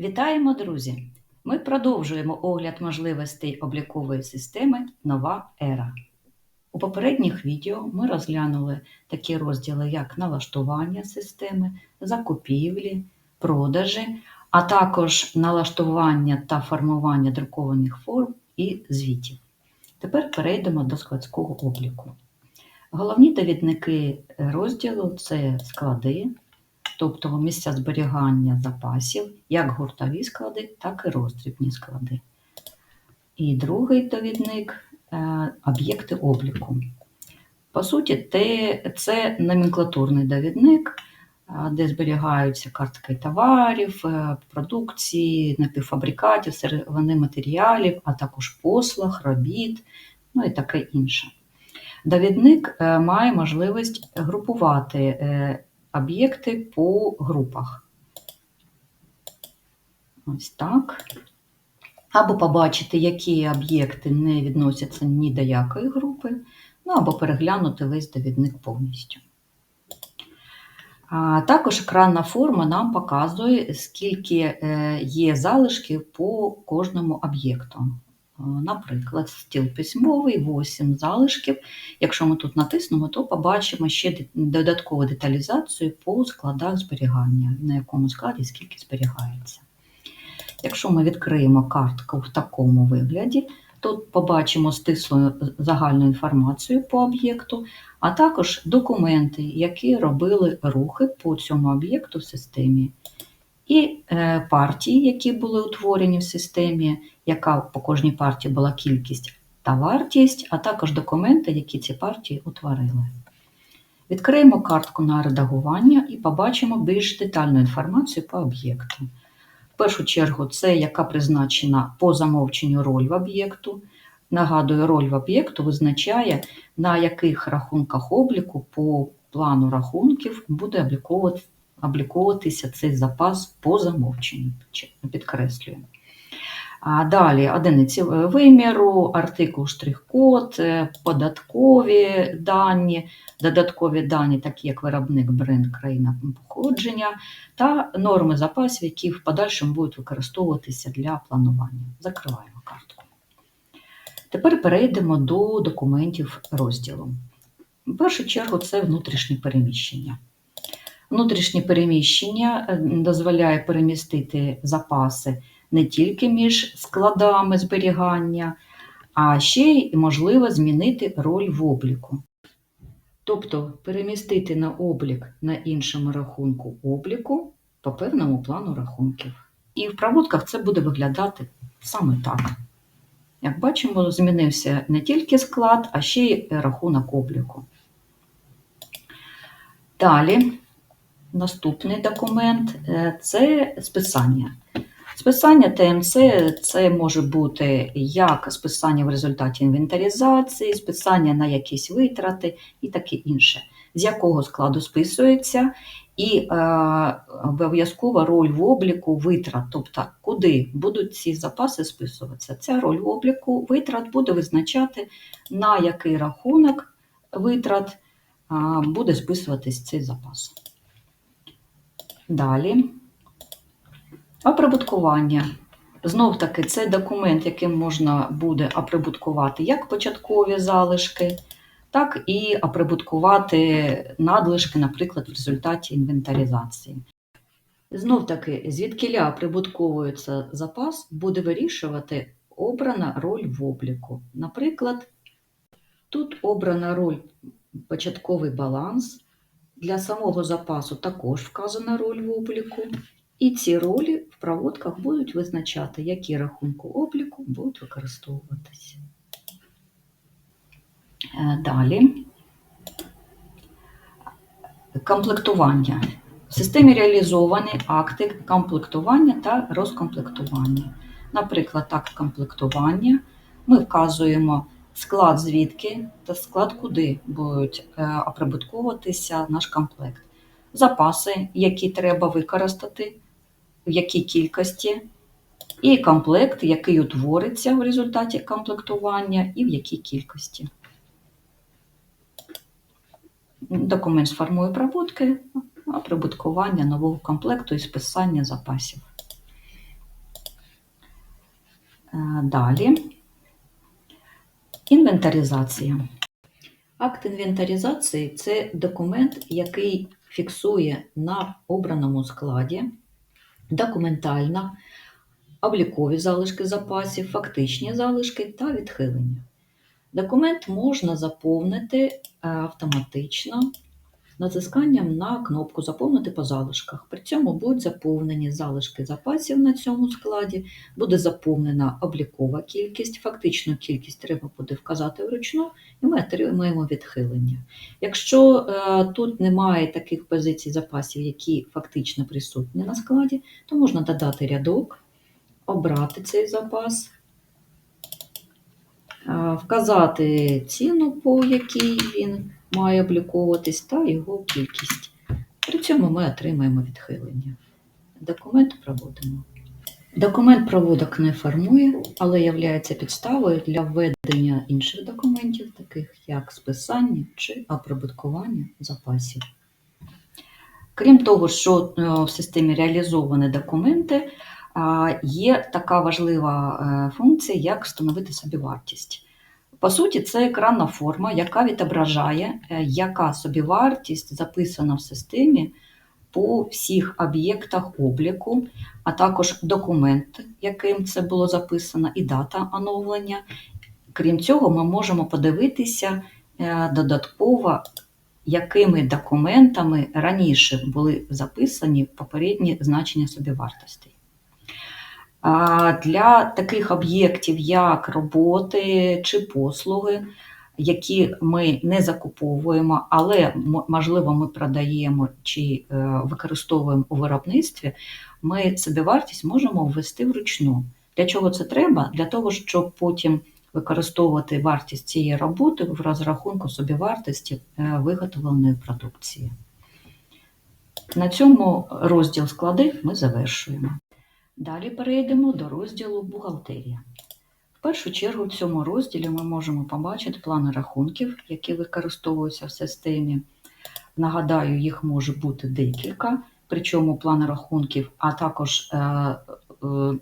Вітаємо, друзі! Ми продовжуємо огляд можливостей облікової системи Нова ера. У попередніх відео ми розглянули такі розділи, як налаштування системи, закупівлі, продажі, а також налаштування та формування друкованих форм і звітів. Тепер перейдемо до складського обліку. Головні довідники розділу це склади, тобто місця зберігання запасів, як гуртові склади, так і роздрібні склади. І другий довідник е, об'єкти обліку. По суті, це номенклатурний довідник, е, де зберігаються картки товарів, е, продукції, напівфабрикатів, сировини матеріалів, а також послуг, робіт, ну і таке інше. Довідник має можливість групувати об'єкти по групах. Ось так. Або побачити, які об'єкти не відносяться ні до якої групи, ну або переглянути весь довідник повністю. А також екранна форма нам показує, скільки е, є залишків по кожному об'єкту. Е, Наприклад, стіл письмовий, 8 залишків. Якщо ми тут натиснемо, то побачимо ще додаткову деталізацію по складах зберігання, на якому складі скільки зберігається. Якщо ми відкриємо картку в такому вигляді, то побачимо стислу загальну інформацію по об'єкту, а також документи, які робили рухи по цьому об'єкту в системі, і е, партії, які були утворені в системі, яка по кожній партії була кількість та вартість, а також документи, які ці партії утворили. Відкриємо картку на редагування і побачимо більш детальну інформацію по об'єкту. В першу чергу, це яка призначена по замовченню роль в об'єкту. Нагадую, роль в об'єкту визначає, на яких рахунках обліку по плану рахунків буде обліковувати- обліковуватися цей запас по замовченню. Підкреслюю. А далі одиниці виміру, артикул штрих-код, е, податкові дані, додаткові дані, такі як виробник, бренд, країна походження, та норми запасів, які в подальшому будуть використовуватися для планування. Закриваємо картку. Тепер перейдемо до документів розділу. В першу чергу це внутрішнє переміщення. Внутрішнє переміщення е, дозволяє перемістити запаси не тільки між складами зберігання, а ще й можливо змінити роль в обліку. Тобто перемістити на облік на іншому рахунку обліку по певному плану рахунків. І в проводках це буде виглядати саме так. Як бачимо, змінився не тільки склад, а ще й рахунок обліку. Далі, наступний документ е, це списання. Списання ТМЦ це може бути як списання в результаті інвентаризації, списання на якісь витрати і таке інше, з якого складу списується, і е, обов'язкова роль в обліку витрат, тобто куди будуть ці запаси списуватися. Ця роль в обліку витрат буде визначати, на який рахунок витрат буде списуватись цей запас. Далі. Оприбуткування. Знов таки, це документ, яким можна буде оприбуткувати як початкові залишки, так і оприбуткувати надлишки, наприклад, в результаті інвентаризації. Знов таки, звідкиля прибутковується запас, буде вирішувати обрана роль в обліку. Наприклад, тут обрана роль початковий баланс. Для самого запасу також вказана роль в обліку. І ці ролі в проводках будуть визначати, які рахунки обліку будуть використовуватися. Е, Далі. Комплектування. В системі реалізовані акти комплектування та розкомплектування. Наприклад, акт комплектування ми вказуємо склад звідки та склад куди будуть е, оприбутковуватися наш комплект. Запаси, які треба використати, в якій кількості, і комплект, який утвориться в результаті комплектування, і в якій кількості. Документ сформує прибутки, оприбуткування нового комплекту і списання запасів. Е, Далі інвентаризація. Акт інвентаризації це документ, який фіксує на обраному складі документально облікові залишки запасів, фактичні залишки та відхилення. Документ можна заповнити е, автоматично натисканням на кнопку Заповнити по залишках. При цьому будуть заповнені залишки запасів на цьому складі, буде заповнена облікова кількість, фактичну кількість треба буде вказати вручну, і ми отримаємо відхилення. Якщо е, тут немає таких позицій запасів, які фактично присутні на складі, то можна додати рядок, обрати цей запас. е, Вказати ціну, по якій він має обліковуватись, та його кількість. При цьому ми отримаємо відхилення. Документ проводимо. Документ проводок не формує, але є підставою для введення інших документів, таких як списання чи оприбуткування запасів. Крім того, що е, в системі реалізовані документи, є така важлива е, функція, як встановити собівартість. По суті, це екранна форма, яка відображає, е, яка собівартість записана в системі по всіх об'єктах обліку, а також документ, яким це було записано, і дата оновлення. Крім цього, ми можемо подивитися е, додатково, якими документами раніше були записані попередні значення собівартості. Для таких об'єктів, як роботи чи послуги, які ми не закуповуємо, але можливо ми продаємо чи е, використовуємо у виробництві, ми собівартість можемо ввести вручну. Для чого це треба? Для того, щоб потім використовувати вартість цієї роботи в розрахунку собівартості е, виготовленої продукції. На цьому розділ склади ми завершуємо. Далі перейдемо до розділу бухгалтерія. В першу чергу в цьому розділі ми можемо побачити плани рахунків, які використовуються в системі. Нагадаю, їх може бути декілька, причому плани рахунків, а також е, е,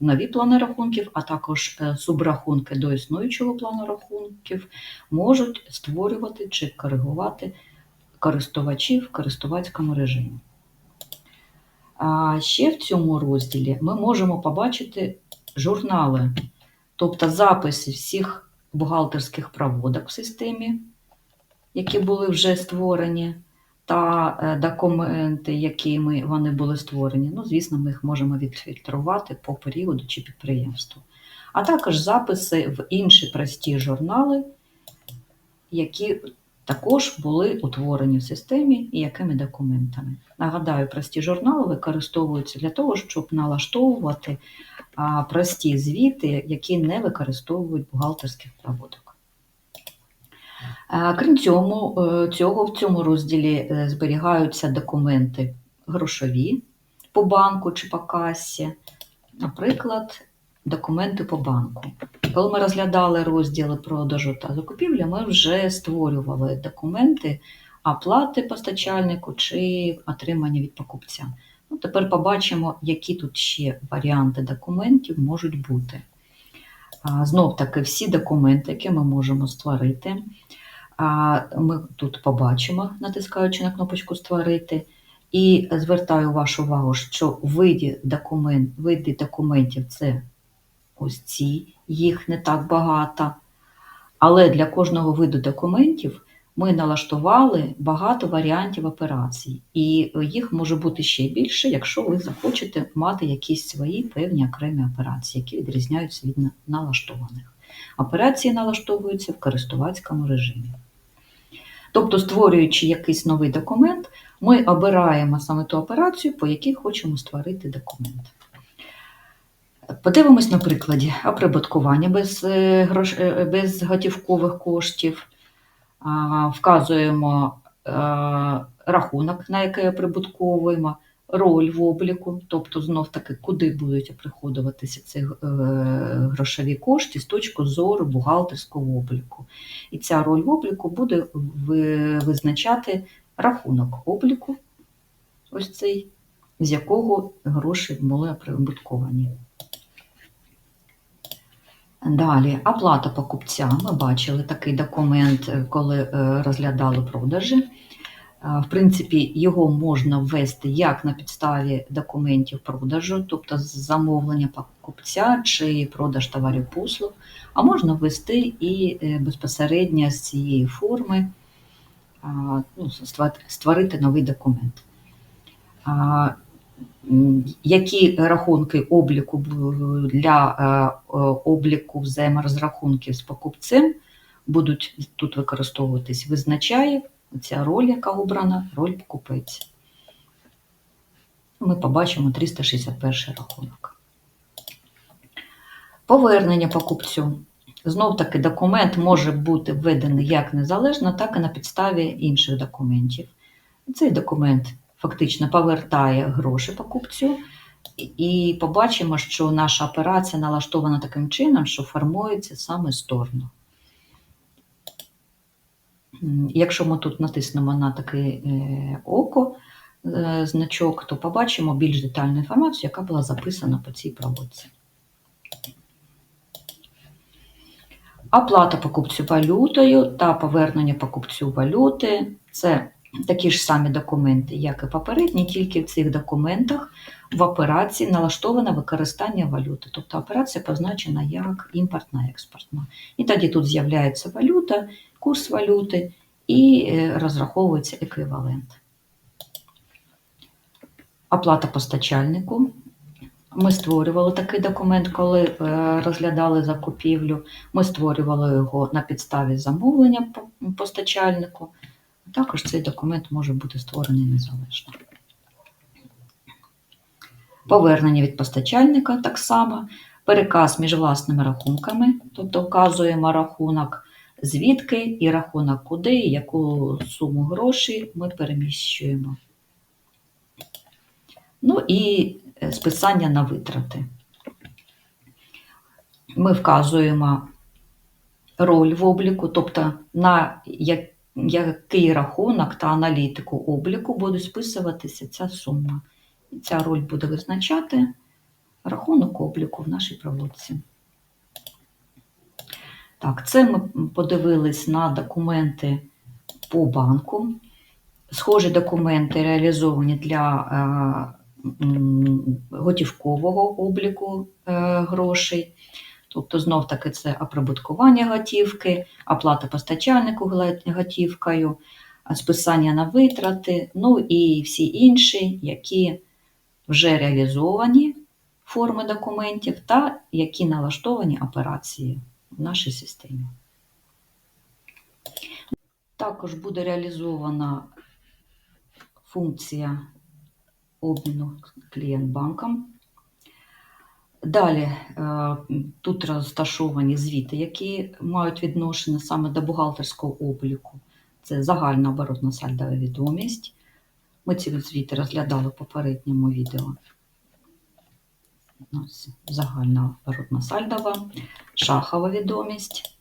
нові плани рахунків, а також е, субрахунки до існуючого плану рахунків можуть створювати чи коригувати користувачі в користувацькому режимі. А ще в цьому розділі ми можемо побачити журнали, тобто записи всіх бухгалтерських проводок в системі, які були вже створені, та е, документи, якими вони були створені. Ну, звісно, ми їх можемо відфільтрувати по періоду чи підприємству. А також записи в інші прості журнали, які також були утворені в системі і якими документами. Нагадаю, прості журнали використовуються для того, щоб налаштовувати прості звіти, які не використовують бухгалтерських проводок. Крім цього, е, цього, в цьому розділі е, зберігаються документи грошові по банку чи по касі, наприклад, документи по банку. Коли ми розглядали розділи продажу та закупівлі, ми вже створювали документи оплати постачальнику чи отримання від покупця. Ну, тепер побачимо, які тут ще варіанти документів можуть бути. Знов таки, всі документи, які ми можемо створити, ми тут побачимо, натискаючи на кнопочку Створити. І звертаю вашу увагу, що види, види документів це ось ці, їх не так багато. Але для кожного виду документів ми налаштували багато варіантів операцій, і їх може бути ще більше, якщо ви захочете мати якісь свої певні окремі операції, які відрізняються від налаштованих. Операції налаштовуються в користувацькому режимі. Тобто, створюючи якийсь новий документ, ми обираємо саме ту операцію, по якій хочемо створити документ. Подивимось на прикладі оприбуткування без, е, грош... е, без готівкових коштів. Вказуємо е, рахунок, на який оприбутковуємо, роль в обліку, тобто знов таки, куди будуть приходуватися ці грошові кошти з точки зору бухгалтерського обліку. І ця роль в обліку буде визначати рахунок обліку, ось цей, з якого гроші були оприбутковані. Далі, оплата покупця. Ми бачили такий документ, е, коли е, розглядали продажі. Е, В принципі, його можна ввести як на підставі документів продажу, тобто замовлення покупця чи продаж товарів послуг, а можна ввести і безпосередньо з цієї форми ну, створити новий документ. Які рахунки обліку для е, е, обліку взаєморозрахунків з покупцем будуть тут використовуватись, визначає ця роль, яка обрана, роль покупець. Ми побачимо 361 рахунок. Повернення покупцю. Знов таки документ може бути введений як незалежно, так і на підставі інших документів. Цей документ фактично повертає гроші покупцю, і- побачимо, що наша операція налаштована таким чином, що формується саме сторону. Якщо ми тут натиснемо на таке е, око, е, значок, то побачимо більш детальну інформацію, яка була записана по цій проводці. Оплата покупцю валютою та повернення покупцю валюти це такі ж самі документи, як і попередні, тільки в цих документах в операції налаштоване використання валюти. Тобто операція позначена як імпортна-експортна. І тоді тут з'являється валюта, курс валюти і е, розраховується еквівалент. Оплата постачальнику. Ми створювали такий документ, коли е, розглядали закупівлю. Ми створювали його на підставі замовлення постачальнику. Також цей документ може бути створений незалежно. Повернення від постачальника так само. Переказ між власними рахунками, тобто вказуємо рахунок звідки і рахунок куди, і яку суму грошей ми переміщуємо. Ну і е, списання на витрати. Ми вказуємо роль в обліку, тобто на я- який рахунок та аналітику обліку буде списуватися ця сума. І ця роль буде визначати рахунок обліку в нашій проводці. Так, це ми подивились на документи по банку. Схожі документи реалізовані для е, готівкового обліку е, грошей. Тобто, знов таки це оприбуткування готівки, оплата постачальнику готівкою, списання на витрати, ну і всі інші, які вже реалізовані форми документів та які налаштовані операції в нашій системі. Також буде реалізована функція обміну клієнт-банком. Далі е, тут розташовані звіти, які мають відношення саме до бухгалтерського обліку. Це загальна оборотна сальдова відомість. Ми ці звіти розглядали в попередньому відео. Загальна оборотна сальдова, шахова відомість,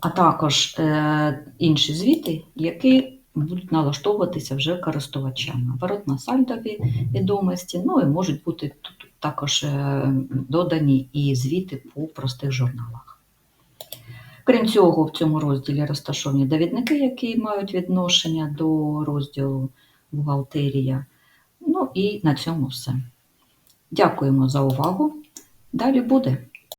а також е, інші звіти, які будуть налаштовуватися вже користувачами. Оборотна сальдові відомості, ну і можуть бути тут також е, додані і звіти по простих журналах. Крім цього, в цьому розділі розташовані довідники, які мають відношення до розділу бухгалтерія. Ну і на цьому все. Дякуємо за увагу. Далі буде.